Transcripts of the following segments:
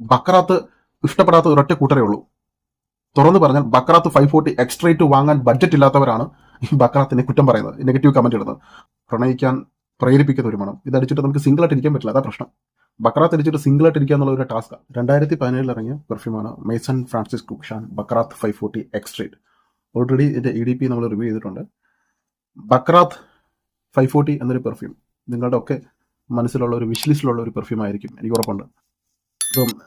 ബക്രാത്ത് ഇഷ്ടപ്പെടാത്ത ഒരൊറ്റ കൂട്ടരേ ഉള്ളൂ. തുറന്നു പറഞ്ഞാൽ ബക്രാത്ത് ഫൈവ് ഫോർട്ടി എക്സ്ട്രേറ്റ് വാങ്ങാൻ ബഡ്ജറ്റ് ഇല്ലാത്തവരാണ് ഈ ബക്രാത്തിനെ കുറ്റം പറയുന്നത് നെഗറ്റീവ് കമന്റ് ഇടുന്നത്. പ്രണയിക്കാൻ പ്രേരിപ്പിക്കുന്ന ഒരു മണം. ഇതടിച്ചിട്ട് നമുക്ക് സിംഗിൾ ആയിട്ട് ഇരിക്കാൻ പറ്റില്ല അതാ പ്രശ്നം. ബക്രാത്ത് അടിച്ചിട്ട് സിംഗിൾ ആയിട്ട് ഇരിക്കുക എന്നുള്ള ഒരു ടാസ്ക് രണ്ടായിരത്തി പതിനേഴിൽ ഇറങ്ങിയ പെർഫ്യൂമാണ് Maison Francis Kurkdjian Baccarat five forty extrait already ഇതിന്റെ ഇ ഡി പി നമ്മൾ റിവ്യൂ ചെയ്തിട്ടുണ്ട്. ബക്രാത്ത് ഫൈവ് ഫോർട്ടി എന്നൊരു പെർഫ്യൂം നിങ്ങളുടെ ഒക്കെ മനസ്സിലുള്ള ഒരു വിഷ് ലിസ്റ്റിലുള്ള ഒരു പെർഫ്യൂം ആയിരിക്കും എനിക്ക് ഉറപ്പുണ്ട്. അപ്പം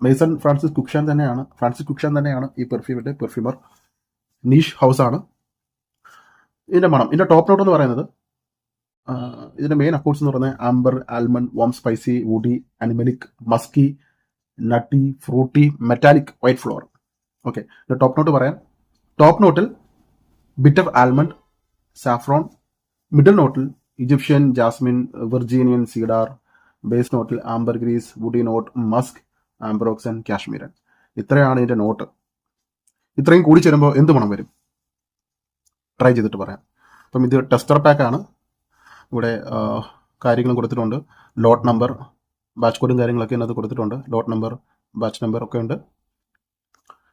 മേസൺ ഫ്രാൻസിസ് കുക്ഷാൻ തന്നെയാണ് ഫ്രാൻസിസ് കുക്ഷാൻ തന്നെയാണ് ഈ പെർഫ്യൂമിന്റെ പെർഫ്യൂമർ നീഷ് ഹൗസ് ആണ്. ഇതിന്റെ മണം ഇതിന്റെ ടോപ്പ് നോട്ട് എന്ന് പറയുന്നത് ഇതിന്റെ മെയിൻ അക്കൗണ്ട്സ് എന്ന് പറയുന്നത് amber almond warm spicy woody animalic musky nutty fruity metallic white floral okay ഇതിന്റെ ടോപ്പ് നോട്ട് പറയാം. ടോപ്പ് നോട്ടിൽ ബിറ്റർ ആൽമണ്ട് സാഫ്രോൺ മിഡിൽ നോട്ടിൽ Egyptian jasmine Virginian cedar base നോട്ടിൽ ambergris woody note musk ambroxan cashmeran ഇത്രയാണ് ഇതിന്റെ not ഇത്രയും കൂടി ചേരുമ്പോൾ എന്ത് മണം വരും? ട്രൈ ചെയ്തിട്ട് പറയാം. അപ്പം ഇത് ടെസ്റ്റർ പാക്ക് ആണ്. ഇവിടെ കാര്യങ്ങളും കൊടുത്തിട്ടുണ്ട്. ലോട്ട് നമ്പർ ബാച്ച് കോഡും കാര്യങ്ങളൊക്കെ ഇതിനകത്ത് കൊടുത്തിട്ടുണ്ട്. ലോട്ട് നമ്പർ ബാച്ച് നമ്പർ ഒക്കെ ഉണ്ട്.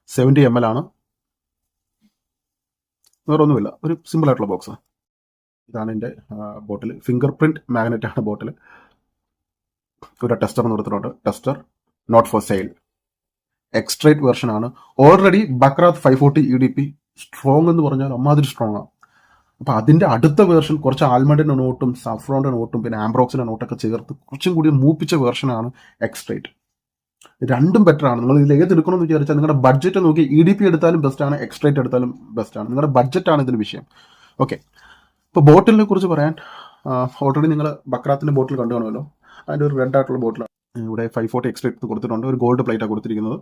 സെവന്റി എം എൽ ആണ്. വേറെ ഒന്നുമില്ല ഒരു സിമ്പിൾ ആയിട്ടുള്ള ബോക്സ് ഇതാണ് എന്റെ ബോട്ടിൽ ഫിംഗർ പ്രിന്റ് മാഗ്നറ്റ് ആണ് ബോട്ടിൽ ഒരു ടെസ്റ്റർ എന്ന് കൊടുത്തിട്ടുണ്ട്. Tester not for sale extrait version ആണ്. Already Baccarat five forty E D P strong എന്ന് പറഞ്ഞാൽ അമ്മാതിരി സ്ട്രോങ് ആണ് അപ്പൊ അതിന്റെ അടുത്ത വേർഷൻ കുറച്ച് ആൽമണ്ടിന്റെ നോട്ടും സഫ്രോണിന്റെ നോട്ടും പിന്നെ ആംബ്രോക്സിന്റെ നോട്ടൊക്കെ ചേർത്ത് കുറച്ചും കൂടി മൂപ്പിച്ച വേർഷനാണ് എക്സ്ട്രേറ്റ് രണ്ടും ബെറ്റർ ആണ്. നിങ്ങൾ ഇതിൽ ഏത് എടുക്കണമെന്ന് വിചാരിച്ചാൽ നിങ്ങളുടെ ബഡ്ജറ്റ് നോക്കി ഇ ഡി പി എടുത്താലും ബെസ്റ്റ് ആണ് എക്സ്ട്രേറ്റ് എടുത്താലും ആണ്. നിങ്ങളുടെ ബഡ്ജറ്റ് ആണ് ഇതിൽ വിഷയം. ഓക്കെ ഇപ്പോൾ ബോട്ടിലിനെ കുറിച്ച് പറയാൻ ഓൾറെഡി നിങ്ങൾ ബക്രാത്തിന്റെ ബോട്ടിൽ കണ്ടു കാണുമല്ലോ. അതിന്റെ ഒരു റെഡ് ആയിട്ടുള്ള ബോട്ടിലാണ് ഇവിടെ ഫൈവ് ഫോർട്ടി എക്സ്ട്രാ കൊടുത്തിട്ടുണ്ട്. ഒരു ഗോൾഡ് പ്ലേറ്റാണ് കൊടുത്തിരിക്കുന്നത്.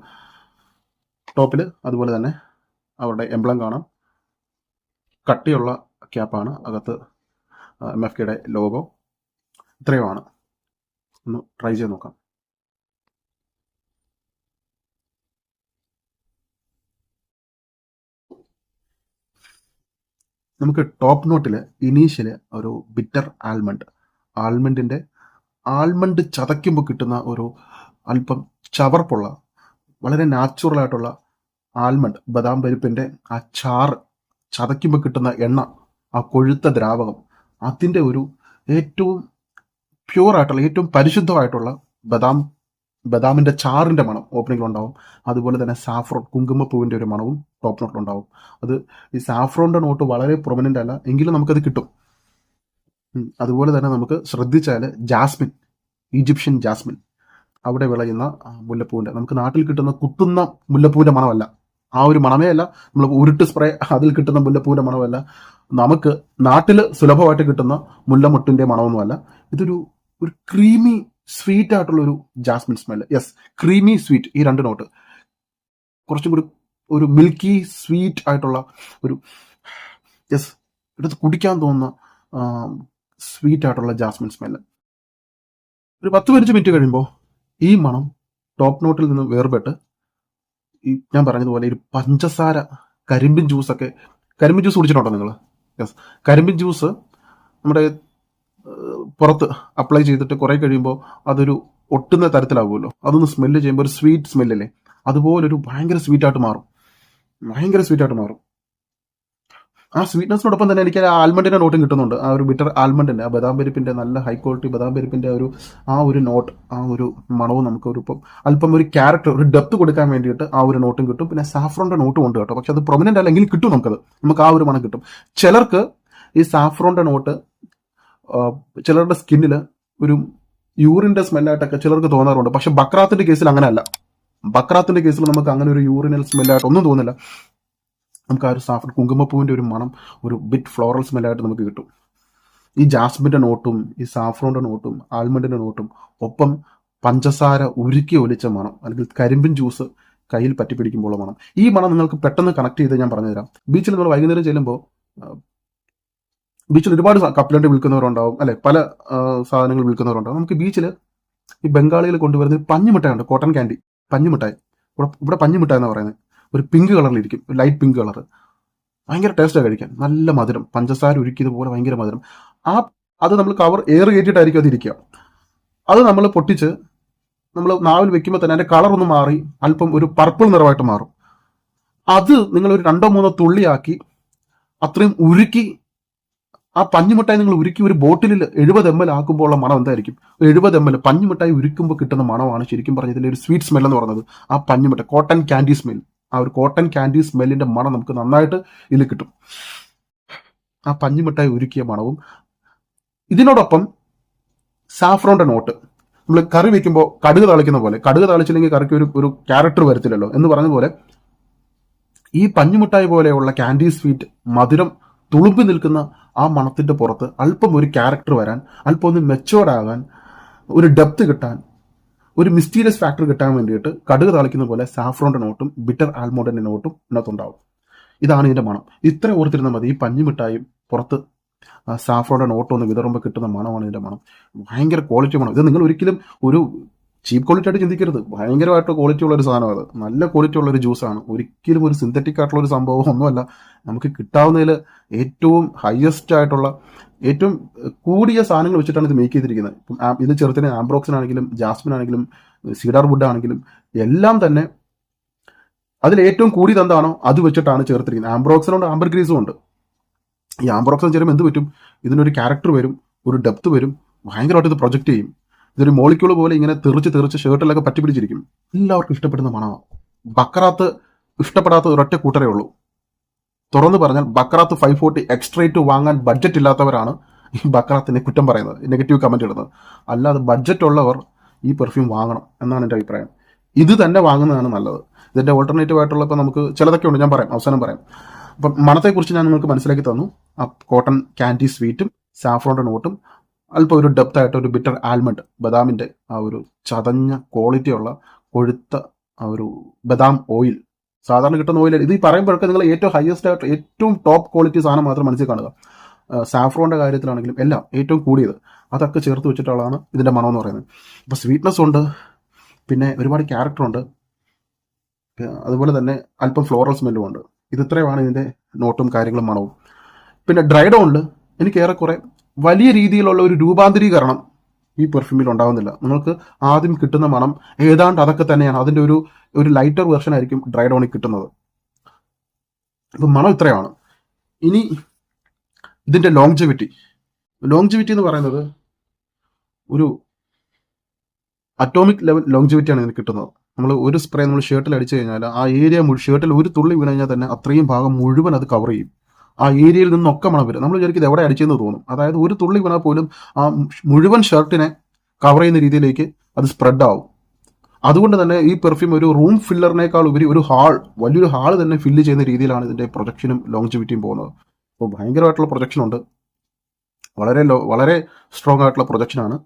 ടോപ്പിൽ അതുപോലെ തന്നെ അവരുടെ എംബ്ലം കാണാം. കട്ടിയുള്ള ക്യാപ്പാണ് അകത്ത് എം എഫ് കെയുടെ ലോഗോ ഇത്രയുമാണ് ഒന്ന് ട്രൈ ചെയ്ത് നോക്കാം. നമുക്ക് ടോപ്പ് നോട്ടിൽ ഇനീഷ്യൽ ഒരു ബിറ്റർ ആൽമണ്ട് ആൽമണ്ടിന്റെ ആൽമണ്ട് ചതയ്ക്കുമ്പോൾ കിട്ടുന്ന ഒരു അല്പം ചവർപ്പുള്ള വളരെ നാച്ചുറൽ ആയിട്ടുള്ള ആൽമണ്ട് ബദാം പരിപ്പിന്റെ ആ ചാറ് ചതയ്ക്കുമ്പോൾ കിട്ടുന്ന എണ്ണ ആ കൊഴുത്ത ദ്രാവകം അതിന്റെ ഒരു ഏറ്റവും പ്യുവറായിട്ടുള്ള ഏറ്റവും പരിശുദ്ധമായിട്ടുള്ള ബദാം ബദാമിന്റെ ചാറിന്റെ മണം ഓപ്പണിംഗിൽ ഉണ്ടാവും അതുപോലെ തന്നെ സാഫ്രോൺ കുങ്കുമപ്പൂവിന്റെ ഒരു മണവും ടോപ്പ് നോട്ടിലുണ്ടാവും അത് ഈ സാഫ്രോണിന്റെ നോട്ട് വളരെ പ്രൊമനന്റ് അല്ല എങ്കിലും നമുക്കത് കിട്ടും. അതുപോലെ തന്നെ നമുക്ക് ശ്രദ്ധിച്ചാൽ ജാസ്മിൻ ഈജിപ്ഷ്യൻ ജാസ്മിൻ അവിടെ വിളയുന്ന മുല്ലപ്പൂവിന്റെ നമുക്ക് നാട്ടിൽ കിട്ടുന്ന കുത്തുന്ന മുല്ലപ്പൂവിന്റെ മണമല്ല. ആ ഒരു മണമേ അല്ല നമ്മൾ ഉരുട്ട് സ്പ്രേ അതിൽ കിട്ടുന്ന മുല്ലപ്പൂവിന്റെ മണമല്ല. നമുക്ക് നാട്ടിൽ സുലഭമായിട്ട് കിട്ടുന്ന മുല്ലമുട്ടിന്റെ മണമൊന്നുമല്ല ഇതൊരു ഒരു ക്രീമി സ്വീറ്റ് ആയിട്ടുള്ള ഒരു jasmine smell yes creamy sweet ഈ രണ്ട് നോട്ട് കുറച്ചും കൂടി ഒരു മിൽക്കി സ്വീറ്റ് ആയിട്ടുള്ള ഒരു യെസ് എടുത്ത് കുടിക്കാൻ തോന്നുന്ന സ്വീറ്റ് ആയിട്ടുള്ള ജാസ്മിൻ സ്മെല്ല് ഒരു പത്ത് പതിനഞ്ച് മിനിറ്റ് കഴിയുമ്പോൾ ഈ മണം ടോപ്പ് നോട്ടിൽ നിന്ന് വേർപെട്ട് ഈ ഞാൻ പറഞ്ഞതുപോലെ ഒരു പഞ്ചസാര കരിമ്പിൻ ജ്യൂസൊക്കെ കരിമ്പിൻ ജ്യൂസ് കുടിച്ചിട്ടുണ്ടോ നിങ്ങൾ യെസ് കരിമ്പിൻ ജ്യൂസ് നമ്മുടെ പുറത്ത് അപ്ലൈ ചെയ്തിട്ട് കുറേ കഴിയുമ്പോൾ അതൊരു ഒട്ടുന്ന തരത്തിലാവുമല്ലോ. അതൊന്ന് സ്മെല്ല് ചെയ്യുമ്പോൾ ഒരു സ്വീറ്റ് സ്മെല്ലല്ലേ അതുപോലൊരു ഭയങ്കര സ്വീറ്റായിട്ട് മാറും. ഭയങ്കര സ്വീറ്റായിട്ട് മാറും. ആ സ്വീറ്റ്നസിനോടൊപ്പം തന്നെ എനിക്ക് ആ ആൽമണ്ടിന്റെ നോട്ടും കിട്ടുന്നുണ്ട്. ആ ഒരു ബിറ്റർ ആൽമണ്ടിന്റെ ആ ബദാം പരിപ്പിന്റെ നല്ല ഹൈ ക്വാളിറ്റി ബദാം പരിപ്പിന്റെ ഒരു ആ ഒരു നോട്ട് ആ ഒരു മണവും നമുക്ക് ഒരു ഇപ്പം അല്പം ഒരു ക്യാരക്ടർ ഒരു ഡെപ്ത് കൊടുക്കാൻ വേണ്ടിയിട്ട് ആ ഒരു നോട്ടും കിട്ടും. പിന്നെ സാഫ്രോണിന്റെ നോട്ടും ഉണ്ട് കേട്ടോ. പക്ഷെ അത് പ്രൊമിനന്റ് അല്ലെങ്കിൽ കിട്ടും നമുക്കത്. നമുക്ക് ആ ഒരു മണം കിട്ടും. ചിലർക്ക് ഈ സാഫ്രോണിന്റെ നോട്ട് ചിലരുടെ സ്കിന്നിൽ ഒരു യൂറിന്റെ സ്മെല്ലായിട്ടൊക്കെ ചിലർക്ക് തോന്നാറുണ്ട്. പക്ഷെ ബക്രാത്തിന്റെ കേസിൽ അങ്ങനെയല്ല. ബക്രാത്തിന്റെ കേസിൽ നമുക്ക് അങ്ങനെ ഒരു യൂറിനൽ സ്മെല്ലായിട്ട് ഒന്നും തോന്നില്ല. നമുക്ക് ആ ഒരു കുങ്കുമപ്പൂവിന്റെ ഒരു മണം ഒരു ബിറ്റ് ഫ്ലോറൽ സ്മെല്ലായിട്ട് നമുക്ക് കിട്ടും. ഈ ജാസ്മിന്റെ നോട്ടും ഈ സാഫ്രോണിന്റെ നോട്ടും ആൽമണ്ടിന്റെ നോട്ടും ഒപ്പം പഞ്ചസാര ഉരുക്കി ഒലിച്ച മണം അല്ലെങ്കിൽ കരിമ്പിൻ ജ്യൂസ് കയ്യിൽ പറ്റി പിടിക്കുമ്പോഴുള്ള മണം. ഈ മണം നിങ്ങൾക്ക് പെട്ടെന്ന് കണക്ട് ചെയ്ത് ഞാൻ പറഞ്ഞുതരാം. ബീച്ചിൽ നിങ്ങൾ വൈകുന്നേരം ചെല്ലുമ്പോൾ ബീച്ചിൽ ഒരുപാട് കപ്പലണ്ടി വിൽക്കുന്നവരുണ്ടാവും അല്ലെ? പല സാധനങ്ങൾ വിൽക്കുന്നവരുണ്ടാവും. നമുക്ക് ബീച്ചിൽ ഈ ബംഗാളികൾ കൊണ്ടുവരുന്ന പഞ്ഞുമിട്ടായുണ്ട് കോട്ടൺ ക്യാൻഡി പഞ്ഞുമിട്ടായി. ഇവിടെ ഇവിടെ പറയുന്നത്. ഒരു പിങ്ക് കളറിലിരിക്കും ലൈറ്റ് പിങ്ക് കളർ ഭയങ്കര ടേസ്റ്റാണ് കഴിക്കാൻ. നല്ല മധുരം. പഞ്ചസാര ഉരുക്കിയതുപോലെ ഭയങ്കര മധുരം. ആ അത് നമ്മൾ കവർ എയർ കയറ്റിയിട്ടായിരിക്കും അത് ഇരിക്കുക. അത് നമ്മൾ പൊട്ടിച്ച് നമ്മൾ നാവിൽ വെക്കുമ്പോൾ തന്നെ അതിന്റെ കളർ ഒന്ന് മാറി അല്പം ഒരു പർപ്പിൾ നിറമായിട്ട് മാറും. അത് നിങ്ങൾ ഒരു രണ്ടോ മൂന്നോ തുള്ളിയാക്കി അത്രയും ഉരുക്കി ആ പഞ്ഞുമിഠായി നിങ്ങൾ ഉരുക്കി ഒരു ബോട്ടിലിൽ എഴുപത് എം എൽ ആക്കുമ്പോൾ ഉള്ള മണം എന്തായിരിക്കും? എഴുപത് എം എൽ പഞ്ഞുമിഠായി ഉരുക്കുമ്പോൾ കിട്ടുന്ന മണമാണ് ശരിക്കും പറഞ്ഞതിൽ ഒരു സ്വീറ്റ് സ്മെൽ എന്ന് പറയുന്നത്. ആ പഞ്ഞുമിഠായി കോട്ടൺ ക്യാൻഡി സ്മെൽ ആ ഒരു കോട്ടൺ ക്യാൻഡി സ്മെല്ലിന്റെ മണം നമുക്ക് നന്നായിട്ട് ഇതിൽ കിട്ടും. ആ പഞ്ഞിമിട്ടായി ഉരുക്കിയ മണവും ഇതിനോടൊപ്പം സാഫ്രോണിന്റെ നോട്ട് നമ്മൾ കറി വയ്ക്കുമ്പോൾ കടുക് താളിക്കുന്ന പോലെ കടുക് താളിച്ചില്ലെങ്കിൽ കറിക്ക് ഒരു ഒരു ക്യാരക്ടർ വരത്തില്ലല്ലോ എന്ന് പറഞ്ഞ പോലെ ഈ പഞ്ഞുമിഠായി പോലെയുള്ള ക്യാൻഡി സ്വീറ്റ് മധുരം തുളുമ്പി നിൽക്കുന്ന ആ മണത്തിന്റെ പുറത്ത് അല്പം ഒരു ക്യാരക്ടർ വരാൻ അല്പം ഒന്ന് മെച്ചോർഡ് ആകാൻ ഒരു ഡെപ്ത് കിട്ടാൻ ഒരു മിസ്റ്റീരിയസ് ഫാക്ടർ കിട്ടാൻ വേണ്ടിയിട്ട് കടുക് താളിക്കുന്ന പോലെ സാഫ്രോണിന്റെ നോട്ടും ബിറ്റർ ആൽമോണ്ടിന്റെ നോട്ടും ഇതിനകത്തുണ്ടാവും. ഇതാണ് ഇതിന്റെ മണം. ഇത്ര ഓർത്തിരുന്നാൽ മതി. ഈ പഞ്ഞുമിട്ടായും പുറത്ത് സാഫ്രോണിന്റെ നോട്ടൊന്ന് വിതറുമ്പോൾ കിട്ടുന്ന മണമാണ് ഇതിന്റെ മണം. ഭയങ്കര ക്വാളിറ്റി മണം. ഇത് നിങ്ങൾ ഒരിക്കലും ഒരു ചീപ്പ് ക്വാളിറ്റി ആയിട്ട് ചിന്തിക്കരുത്. ഭയങ്കരമായിട്ട് ക്വാളിറ്റി ഉള്ള ഒരു സാധനം അത്. നല്ല ക്വാളിറ്റി ഉള്ള ഒരു ജ്യൂസാണ് ഒരിക്കലും ഒരു സിന്തറ്റിക് ആയിട്ടുള്ള ഒരു സംഭവം ഒന്നുമല്ല. നമുക്ക് കിട്ടാവുന്നതിൽ ഏറ്റവും ഹയസ്റ്റ് ആയിട്ടുള്ള ഏറ്റവും കൂടിയ സാധനങ്ങൾ വെച്ചിട്ടാണ് ഇത് മേക്ക് ചെയ്തിരിക്കുന്നത്. ഇപ്പം ഇത് ചെറുത്തിന് ആംബ്രോക്സിനാണെങ്കിലും ജാസ്മിൻ ആണെങ്കിലും സീഡാർ വുഡ് ആണെങ്കിലും എല്ലാം തന്നെ അതിൽ ഏറ്റവും കൂടിയത് എന്താണോ അത് വെച്ചിട്ടാണ് ചേർത്തിരിക്കുന്നത്. ആംബ്രോക്സിനുണ്ട് ആംബർ ഗ്രീസും ഉണ്ട്. ഈ ആംബ്രോക്സിന് ചേരുമ്പോൾ എന്ത് പറ്റും? ഇതിനൊരു ക്യാരക്ടർ വരും ഒരു ഡെപ്ത് വരും. ഭയങ്കരമായിട്ട് ഇത് പ്രൊജക്റ്റ് ചെയ്യും. ഇതൊരു മോളിക്യൂൾ പോലെ ഇങ്ങനെ തെറിച്ച് തെറിച്ച് ഷർട്ടിലൊക്കെ പറ്റി പിടിച്ചിരിക്കും. എല്ലാവർക്കും ഇഷ്ടപ്പെടുന്ന മണമാണ് ബക്കറാത്ത് ഇഷ്ടപ്പെടാത്ത ഒരൊറ്റ കൂട്ടരേ ഉള്ളൂ. തുറന്നു പറഞ്ഞാൽ ബക്കറാത്ത് ഫൈവ് ഫോർട്ടി എക്സ്ട്രേറ്റ് വാങ്ങാൻ ബഡ്ജറ്റ് ഇല്ലാത്തവരാണ് ഈ ബക്കറാത്തിനെ കുറ്റം പറയുന്നത് നെഗറ്റീവ് കമന്റ് ഇടുന്നത്. അല്ലാതെ ബഡ്ജറ്റ് ഉള്ളവർ ഈ പെർഫ്യൂം വാങ്ങണം എന്നാണ് എന്റെ അഭിപ്രായം. ഇത് തന്നെ വാങ്ങുന്നതാണ് നല്ലത്. ഇതിന്റെ ഓൾട്ടർനേറ്റീവ് ആയിട്ടുള്ള നമുക്ക് ചിലതൊക്കെ ഉണ്ട് ഞാൻ പറയാം അവസാനം പറയാം. അപ്പം മണത്തെക്കുറിച്ച് ഞാൻ നിങ്ങൾക്ക് മനസ്സിലാക്കി തന്നു. ആ കോട്ടൺ ക്യാൻഡി സ്വീറ്റും സാഫ്രോണിന്റെ നോട്ടും അല്പം ഒരു ഡെപ്ത് ആയിട്ട് ഒരു ബിറ്റർ ആൽമണ്ട് ബദാമിന്റെ ആ ഒരു ചതഞ്ഞ ക്വാളിറ്റിയുള്ള കൊഴുത്ത ആ ഒരു ബദാം ഓയിൽ സാധാരണ കിട്ടുന്ന ഓയിൽ ഇത് ഈ പറയുമ്പോഴൊക്കെ നിങ്ങൾ ഏറ്റവും ഹയസ്റ്റ് ആയിട്ട് ഏറ്റവും ടോപ്പ് ക്വാളിറ്റി സാധനം മാത്രം മനസ്സിൽ കാണുക. സാഫ്രോന്റെ കാര്യത്തിലാണെങ്കിലും എല്ലാം ഏറ്റവും കൂടിയത്. അതൊക്കെ ചേർത്ത് വെച്ചിട്ടുള്ളതാണ് ഇതിന്റെ മണം എന്ന് പറയുന്നത്. അപ്പോൾ സ്വീറ്റ്നെസ് ഉണ്ട്. പിന്നെ ഒരുപാട് ക്യാരക്ടർ ഉണ്ട്. അതുപോലെ തന്നെ അല്പം ഫ്ലോറൽ സ്മെല്ലും ഉണ്ട്. ഇത് ഇത്രയുമാണ് ഇതിന്റെ നോട്ടും കാര്യങ്ങളും മണവും. പിന്നെ ഡ്രൈഡോണിൽ എനിക്ക് ഏറെക്കുറെ വലിയ രീതിയിലുള്ള ഒരു രൂപാന്തരീകരണം ഈ പെർഫ്യൂമിൽ ഉണ്ടാകുന്നില്ല നിങ്ങൾക്ക് ആദ്യം കിട്ടുന്ന മണം ഏതാണ്ട് അതൊക്കെ തന്നെയാണ്. അതിന്റെ ഒരു ഒരു ലൈറ്റർ വെർഷൻ ആയിരിക്കും ഡ്രൈഡോണിൽ കിട്ടുന്നത്. അപ്പം മണം ഇത്രയാണ്. ഇനി ഇതിന്റെ ലോങ്ജിവിറ്റി ലോങ്ജിവിറ്റി എന്ന് പറയുന്നത് ഒരു അറ്റോമിക് ലെവൽ ലോങ്ജിവിറ്റിയാണ് ഇതിന് കിട്ടുന്നത്. നമ്മൾ ഒരു സ്പ്രേ നമ്മൾ ഷർട്ടിൽ അടിച്ചു കഴിഞ്ഞാൽ ആ ഏരിയ ഷർട്ടിൽ ഒരു തുള്ളി വീണ് കഴിഞ്ഞാൽ തന്നെ അത്രയും ഭാഗം മുഴുവൻ അത് കവർ ചെയ്യും. ആ ഏരിയയിൽ നിന്നൊക്കെ മണം വരും. നമ്മൾ വിചാരിക്കും ഇത് എവിടെ അടിച്ചെന്ന് തോന്നും. അതായത് ഒരു തുള്ളി വീണാൽ പോലും ആ മുഴുവൻ ഷർട്ടിനെ കവർ ചെയ്യുന്ന രീതിയിലേക്ക് അത് സ്പ്രെഡ് ആവും. അതുകൊണ്ട് തന്നെ ഈ പെർഫ്യൂം ഒരു റൂം ഫില്ലറിനേക്കാൾ ഉപരി ഒരു ഹാൾ വലിയൊരു ഹാൾ തന്നെ ഫില്ല് ചെയ്യുന്ന രീതിയിലാണ് ഇതിന്റെ പ്രൊജക്ഷനും ലോങ്ജിവിറ്റിയും പോകുന്നത്. അപ്പോൾ ഭയങ്കരമായിട്ടുള്ള പ്രൊജക്ഷൻ ഉണ്ട്. വളരെ ലോ വളരെ സ്ട്രോങ് ആയിട്ടുള്ള പ്രൊജക്ഷനാണ്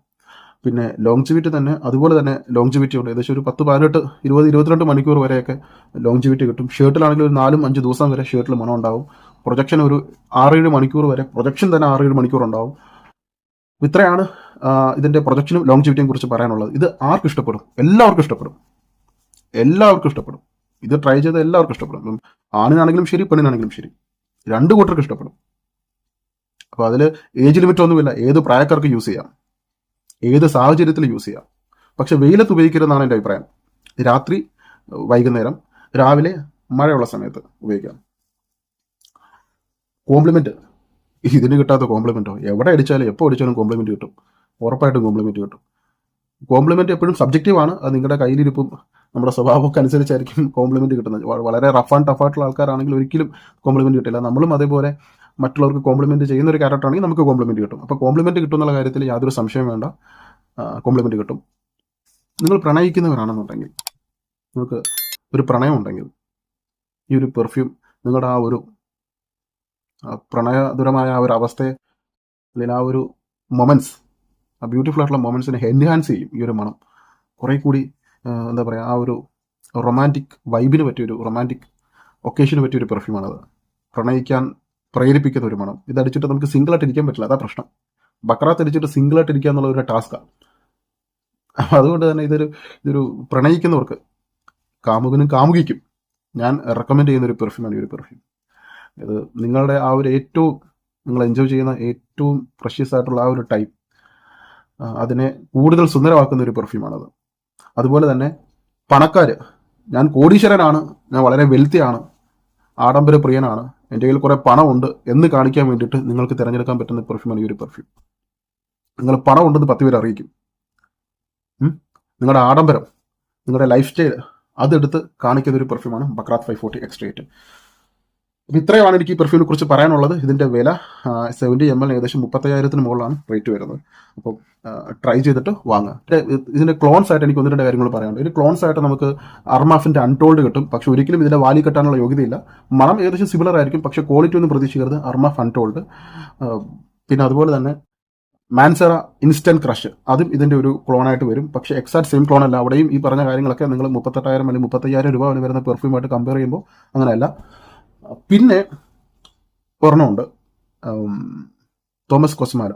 പിന്നെ ലോങ്ജിവിറ്റി തന്നെ അതുപോലെ തന്നെ ലോങ്ജിവിറ്റി ഉണ്ട്. ഏകദേശം ഒരു പത്ത് പതിനെട്ട് ഇരുപത് ഇരുപത്തിരണ്ട് മണിക്കൂർ വരെയൊക്കെ ലോങ്ജിവിറ്റി കിട്ടും. ഷർട്ടിലാണെങ്കിൽ ഒരു നാലും അഞ്ച് ദിവസം വരെ ഷർട്ടിൽ മണം ഉണ്ടാവും. പ്രൊജക്ഷൻ ഒരു ആറേഴ് മണിക്കൂർ വരെ പ്രൊജക്ഷൻ തന്നെ ആറേഴ് മണിക്കൂർ ഉണ്ടാവും. ഇത്രയാണ് ഇതിന്റെ പ്രൊജക്ഷനും ലോങ്ജിവിറ്റിയും കുറിച്ച് പറയാനുള്ളത്. ഇത് ആർക്കും ഇഷ്ടപ്പെടും? എല്ലാവർക്കും ഇഷ്ടപ്പെടും. എല്ലാവർക്കും ഇഷ്ടപ്പെടും. ഇത് ട്രൈ ചെയ്ത എല്ലാവർക്കും ഇഷ്ടപ്പെടും. ആണിനാണെങ്കിലും ശരി പെണ്ണിനാണെങ്കിലും ശരി. രണ്ട് കൂട്ടർക്ക് ഇഷ്ടപ്പെടും. അപ്പോൾ അതിൽ ഏജ് ലിമിറ്റ് ഒന്നുമില്ല. ഏത് പ്രായക്കാർക്ക് യൂസ് ചെയ്യാം. ഏത് സാഹചര്യത്തിൽ യൂസ് ചെയ്യാം. പക്ഷെ വെയിലത്ത് ഉപയോഗിക്കരുതെന്നാണ് എന്റെ അഭിപ്രായം. രാത്രി വൈകുന്നേരം രാവിലെ മഴയുള്ള സമയത്ത് ഉപയോഗിക്കാം. കോംപ്ലിമെന്റ് ഇതിന് കിട്ടാത്ത കോംപ്ലിമെന്റോ എവിടെ അടിച്ചാലും എപ്പോൾ അടിച്ചാലും കോംപ്ലിമെന്റ് കിട്ടും. ഉറപ്പായിട്ടും കോംപ്ലിമെന്റ് കിട്ടും. കോംപ്ലിമെന്റ് എപ്പോഴും സബ്ജക്റ്റീവാണ് അത് നിങ്ങളുടെ കയ്യിലിരിപ്പും നമ്മുടെ സ്വഭാവമൊക്കെ അനുസരിച്ചായിരിക്കും കോംപ്ലിമെന്റ് കിട്ടുന്നത്. വളരെ റഫ് ആൻഡ് ടഫ് ആയിട്ടുള്ള ആൾക്കാരാണെങ്കിൽ ഒരിക്കലും കോംപ്ലിമെന്റ് കിട്ടില്ല. നമ്മളും അതേപോലെ മറ്റുള്ളവർക്ക് കോംപ്ലിമെന്റ് ചെയ്യുന്ന ഒരു ക്യാരക്ടർ ആണെങ്കിൽ നമുക്ക് കോംപ്ലിമെന്റ് കിട്ടും. അപ്പോൾ കോംപ്ലിമെന്റ് കിട്ടും എന്നുള്ള കാര്യത്തിൽ യാതൊരു സംശയം വേണ്ട. കോംപ്ലിമെന്റ് കിട്ടും. നിങ്ങൾ പ്രണയിക്കുന്നവരാണെന്നുണ്ടെങ്കിൽ നിങ്ങൾക്ക് ഒരു പ്രണയം ഉണ്ടെങ്കിൽ ഈ ഒരു പെർഫ്യൂം നിങ്ങളുടെ ആ ഒരു പ്രണയദുരമായ ആ ഒരു അവസ്ഥയെ അല്ലെങ്കിൽ ആ ഒരു മൊമെന്റ്സ് ആ ബ്യൂട്ടിഫുൾ ആയിട്ടുള്ള മൊമെന്റ്സിനെ എൻഹാൻസ് ചെയ്യും ഈ ഒരു മണം. കുറെ കൂടി എന്താ പറയുക ആ ഒരു റൊമാന്റിക് വൈബിന് പറ്റിയൊരു റൊമാന്റിക് ഒക്കേഷന് പറ്റിയൊരു പെർഫ്യൂമാണത് പ്രണയിക്കാൻ പ്രേരിപ്പിക്കുന്ന ഒരു മണം. ഇതടിച്ചിട്ട് നമുക്ക് സിംഗിൾ ആയിട്ട് ഇരിക്കാൻ പറ്റില്ല അതാ പ്രശ്നം. ബക്രാത്ത് അടിച്ചിട്ട് സിംഗിൾ ആയിട്ട് ഇരിക്കുക എന്നുള്ള ഒരു ടാസ്ക്കാണ് അതുകൊണ്ട് തന്നെ ഇതൊരു ഇതൊരു പ്രണയിക്കുന്നവർക്ക് കാമുകനും കാമുകിക്കും ഞാൻ റെക്കമെൻഡ് ചെയ്യുന്ന ഒരു പെർഫ്യൂമാണ് ഈ ഒരു പെർഫ്യൂം ഇത് നിങ്ങളുടെ ആ ഒരു ഏറ്റവും നിങ്ങൾ എൻജോയ് ചെയ്യുന്ന ഏറ്റവും പ്രഷ്യസ് ആയിട്ടുള്ള ആ ഒരു ടൈം അതിനെ കൂടുതൽ സുന്ദരമാക്കുന്ന ഒരു പെർഫ്യൂമാണത് അതുപോലെ തന്നെ പണക്കാർ ഞാൻ കോടീശ്വരനാണ് ഞാൻ വളരെ വെൽത്തിയാണ് ആഡംബര പ്രിയനാണ് എന്റെ കയ്യിൽ കുറേ പണമുണ്ട് എന്ന് കാണിക്കാൻ വേണ്ടിയിട്ട് നിങ്ങൾക്ക് തിരഞ്ഞെടുക്കാൻ പറ്റുന്ന പെർഫ്യൂമാണ് ഈ ഒരു പെർഫ്യൂം നിങ്ങൾ പണം ഉണ്ടെന്ന് പത്ത് പേര് അറിയിക്കും നിങ്ങളുടെ ആഡംബരം നിങ്ങളുടെ ലൈഫ് സ്റ്റൈൽ അതെടുത്ത് കാണിക്കുന്ന ഒരു പെർഫ്യൂമാണ് ബക്രാത്ത് ഫൈവ് ഫോർട്ടി എക്സ്ട്രേറ്റ്. അപ്പോൾ ഇത്രയുമാണ് എനിക്ക് ഈ പെർഫ്യൂമിനെ കുറിച്ച് പറയാനുള്ളത്. ഇതിന്റെ വില സെവന്റി എം എൽ ഏകദേശം മുപ്പത്തയ്യായിരത്തിന് മുകളിലാണ് റേറ്റ് വരുന്നത്. അപ്പോൾ ട്രൈ ചെയ്തിട്ട് വാങ്ങുക. ഇതിന്റെ ക്ലോൺസ് ആയിട്ട് എനിക്ക് ഒന്ന് രണ്ട് കാര്യങ്ങൾ പറയാനുണ്ട്. ഒരു ക്ലോൺസ് ആയിട്ട് നമുക്ക് അർമാഫിന്റെ അൺടോൾഡ് കിട്ടും. പക്ഷേ ഒരിക്കലും ഇതിന്റെ വാലി കെട്ടാനുള്ള യോഗ്യതയില്ല. മണം ഏകദേശം സിമിലർ ആയിരിക്കും. പക്ഷേ ക്വാളിറ്റി ഒന്നും പ്രതീക്ഷിക്കരുത്. അർമാഫ് അൺടോൾഡ് പിന്നെ അതുപോലെ തന്നെ മാൻസറ ഇൻസ്റ്റന്റ് ക്രഷ് അതും ഇതിന്റെ ഒരു ക്ലോണായിട്ട് വരും. പക്ഷേ എക്സാക്ട് സെയിം ക്ലോൺ അല്ല. അവിടെയും ഈ പറഞ്ഞ കാര്യങ്ങളൊക്കെ നിങ്ങൾ മുപ്പത്തെട്ടായിരം അല്ലെങ്കിൽ മുപ്പത്തയ്യായിരം രൂപ വരെ വരുന്ന പെർഫ്യൂമായിട്ട് കമ്പയർ ചെയ്യുമ്പോൾ അങ്ങനെയല്ല. പിന്നെ ഒരെണ്ണമുണ്ട്. തോമസ് കൊസ്മാല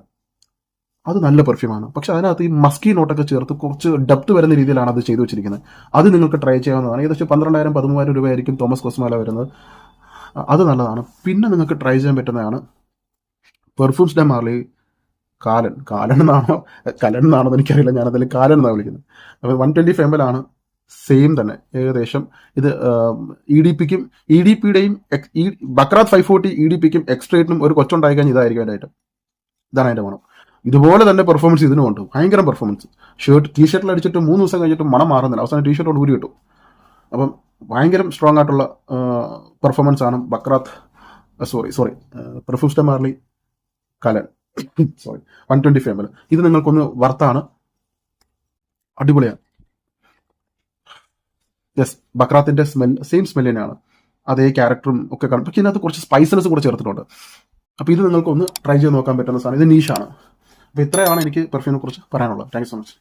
അത് നല്ല പെർഫ്യൂമാണ് പക്ഷെ അതിനകത്ത് ഈ മസ്കി നോട്ടൊക്കെ ചേർത്ത് കുറച്ച് ഡെപ്ത് വരുന്ന രീതിയിലാണ് അത് ചെയ്തു വെച്ചിരിക്കുന്നത്. അത് നിങ്ങൾക്ക് ട്രൈ ചെയ്യാവുന്നതാണ്. ഏകദേശം പന്ത്രണ്ടായിരം പതിമൂവായിരം രൂപയായിരിക്കും തോമസ് കൊസ്മാല വരുന്നത്. അത് നല്ലതാണ്. പിന്നെ നിങ്ങൾക്ക് ട്രൈ ചെയ്യാൻ പറ്റുന്നതാണ് പെർഫ്യൂംസ് ഡെ മാർലി കാലൻ. കാലൻ എന്നാണോ? കലൻ എന്നാണോ എന്ന് എനിക്കറിയില്ല. ഞാനതിൽ കാലൻ എന്നാണ് വിളിക്കുന്നത്. അപ്പോൾ വൺ ട്വന്റി ഫെമ്പലാണ് സെയിം തന്നെ. ഏകദേശം ഇത് ഇ ഡി പിക്കും ഇ ഡി പിയുടെയും Baccarat five forty E D പിക്കും എക്സ്ട്രേറ്റിനും ഒരു കൊച്ചുണ്ടായി കഴിഞ്ഞാൽ ഇതായിരിക്കും അതിന്റെ ഐറ്റം ഇതാണ് അതിന്റെ മണം ഇതുപോലെ തന്നെ പെർഫോമൻസ് ഇതിനും ഉണ്ട്. ഭയങ്കര പെർഫോമൻസ് ഷർട്ട് ടീ ഷർട്ടിൽ അടിച്ചിട്ട് മൂന്ന് ദിവസം കഴിഞ്ഞിട്ട് മണം മാറുന്നില്ല. അവസാനം ടീ ഷർട്ടോട് കൂടി കിട്ടും അപ്പം ഭയങ്കര സ്ട്രോങ് ആയിട്ടുള്ള പെർഫോമൻസ് ആണ് Baccarat sorry sorry പെർഫ്യൂസ്റ്റ Marly Kalan. Sorry one twenty five ഇത് നിങ്ങൾക്കൊന്ന് വർത്താണ്. അടിപൊളിയാണ്. യെസ് ബക്രാത്തിന്റെ സ്മെൽ സെയിം സ്മെൽ തന്നെയാണ്. അതേ ക്യാരക്ടറും ഒക്കെ കാണും. പക്ഷേ ഇതിനകത്ത് കുറച്ച് സ്പൈസനസ് കൂടെ ചേർത്തിട്ടുണ്ട്. അപ്പോൾ ഇത് നിങ്ങൾക്ക് ഒന്ന് ട്രൈ ചെയ്ത് നോക്കാൻ പറ്റുന്ന സാധനം. ഇത് നീഷാണ് അപ്പോൾ ഇത്രയാണ് എനിക്ക് പെർഫ്യൂമിനെ കുറിച്ച് പറയാനുള്ളത്. Thank so much